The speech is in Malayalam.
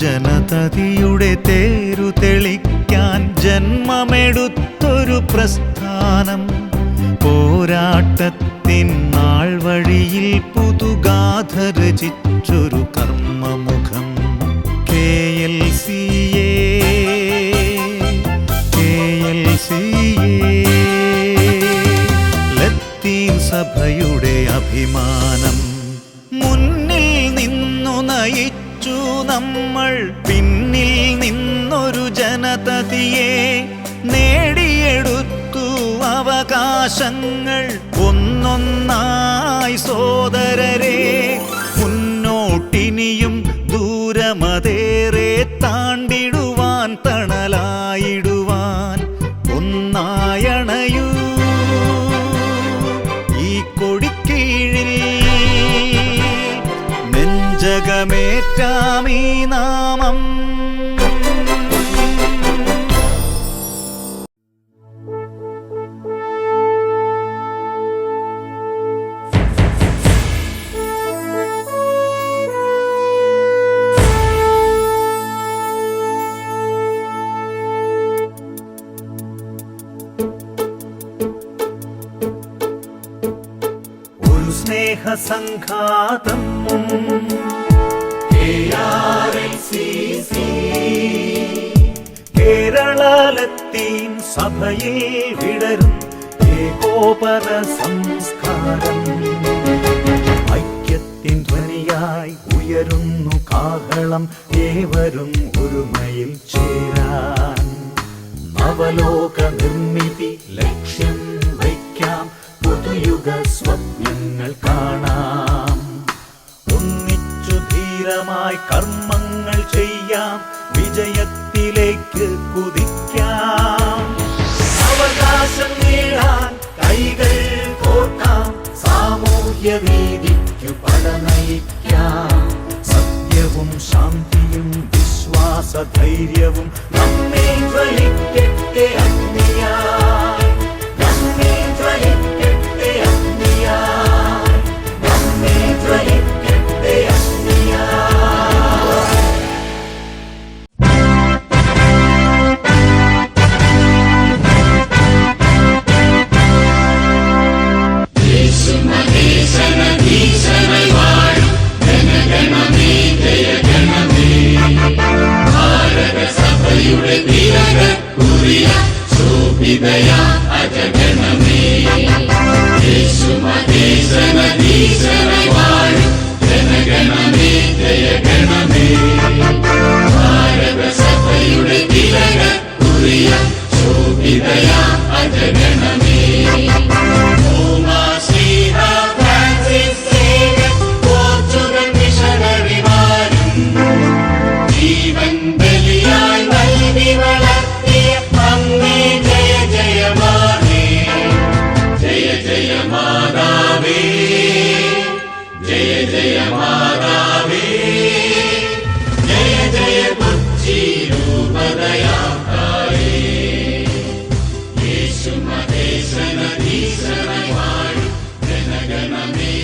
ജനതതിയുടെ തേരു തെളിക്കാൻ ജന്മമെടുത്തൊരു പ്രസ്ഥാനം. പോരാട്ടത്തിൻ നാൾ വഴിയിൽ പുതുഗാഥ രചിച്ചൊരു നമ്മൾ പിന്നിൽ നിന്നൊരു ജനതതിയെ നേടിയെടുത്തു. അവകാശങ്ങൾ ഒന്നൊന്നായി സോദരരെ നെഞ്ചകമേറ്റാമീ നാമം. സ്നേഹസംഘാതം സഭയിൽ വിടരും ഏകോപന സംസ്കാരം. ഐക്യത്തിൻ ധ്വനിയായി ഉയരുന്നു കാഹളം ഏവരും ഒരുമയിൽ ചേരാൻ. നവലോക നിർമ്മിതി ലക്ഷ്യം വയ്ക്കാം പുതുയുഗ സ്വപ്നങ്ങൾ കാണാം. ഒന്നിച്ചു ധീരമായി കർമ്മങ്ങൾ ചെയ്യാം വിജയത്തിലേക്ക് കുതിക്കാം. സാമൂഹ്യ നീതിക്കു പട നയിക്കാം സത്യവും ശാന്തിയും വിശ്വാസധൈര്യവും നമ്മെ ജ്വലിക്കട്ടെ അഗ്നിയായി നീതിയുടെ തിരകക്കുറിയ ശോഭിതയ അജഗണമേ ദേശുമദേശന ദീശന വാഴും. ജനഗണമേ ജയഗണമേ. ഭാരത സഭയുടെ തിരകക്കുറിയ ശോഭിതയ അജഗണമേ. मातावे जय जय मातावे जय जय बुद्धि रूपदयाकारे येषु महेश नदी जनगणमे